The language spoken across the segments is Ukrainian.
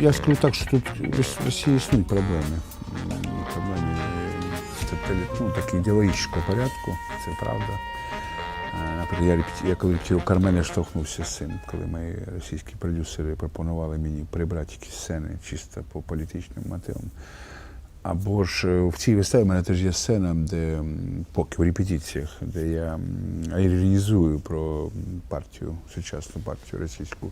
я скажу так, що тут в Росії існують проблеми. Проблеми тоталі- ну, так, ідеологічного порядку, це правда. Е, Наприклад, я, я коли Кармен, я штовхнувся з цим, коли мої російські продюсери пропонували мені прибрати якісь сцени чисто по політичним мотивам. Або ж е, в цій виставі в мене теж є сцена, де поки в репетиціях, де я іронізую про партію, сучасну партію російську.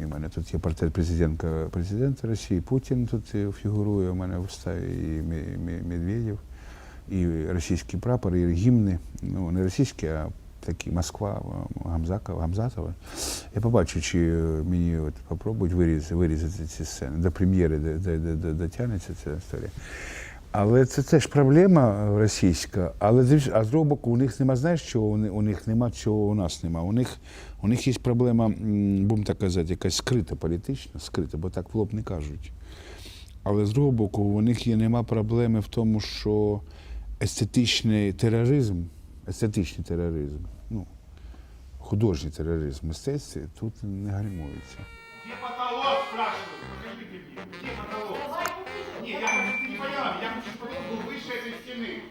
І в мене тут є портрет президента, президента Росії, Путін тут е, фігурує у мене в виставі, і Медведєв, і російський прапор, і гімни. Ну, не російські, а такі Москва, Гамзакова, Гамзатова. Я побачу, чи е, мені от попробують вирізати, вирізати ці сцени. До прем'єри дотягнеться ця історія. Але це теж проблема е, російська. Але а з другого боку, у них нема, знаєш, чого у них, у них нема, чого у нас нема. У них, у них є проблема, будемо так казати, якась скрита політична, скрита, бо так в не кажуть. Але з другого боку, у них є нема проблеми в тому, що естетичний тероризм, естетичний тероризм, ну, художній тероризм мистецтві тут не гальмується. Где потолок, спрашиваю? evening.